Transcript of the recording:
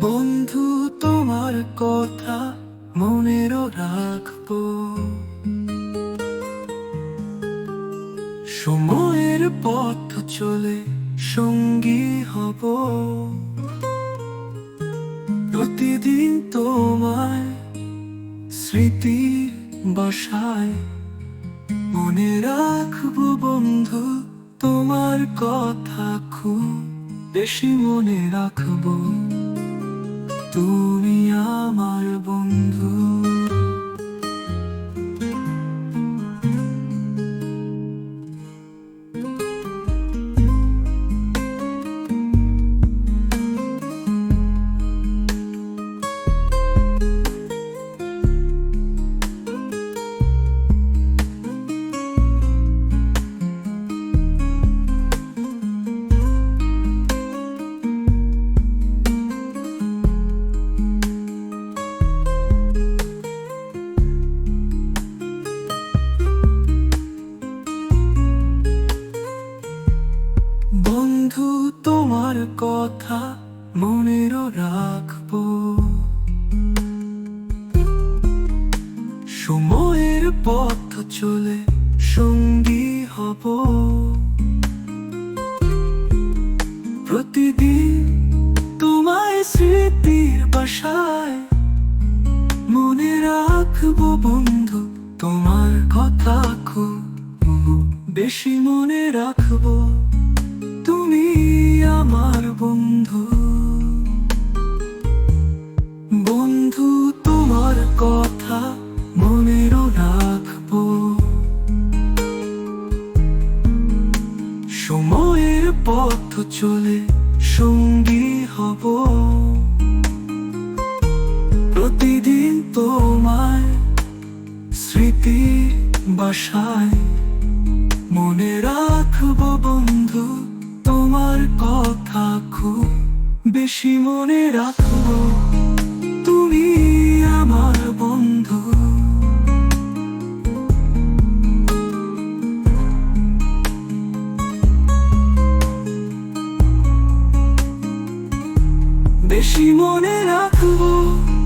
বন্ধু, তোমার কথা মনেরও রাখব। সময়ের পথ চলে সঙ্গী হব। প্রতিদিন তোমায় স্মৃতি বসায় মনে রাখব বন্ধু, তোমার কথা খুব বেশি মনে রাখব। তুমি আমার বন্ধু। বন্ধু, তোমার কথা মনেরও রাখব। সময়ের পথ চলে সঙ্গী হব। প্রতিদিন তোমায় স্মৃতির বাসায় মনে রাখব বন্ধু, তোমার কথা খুব বেশি মনে রাখব। বন্ধু। বন্ধু, তোমার কথা মনেরও রাখব। সময়ের পথ চলে সঙ্গী হব। প্রতিদিন তোমায় স্মৃতি বাসায় মনে রাখব বন্ধু। বেশি মনে রাখব। তুমি আমার বন্ধু। বেশি মনে রাখব।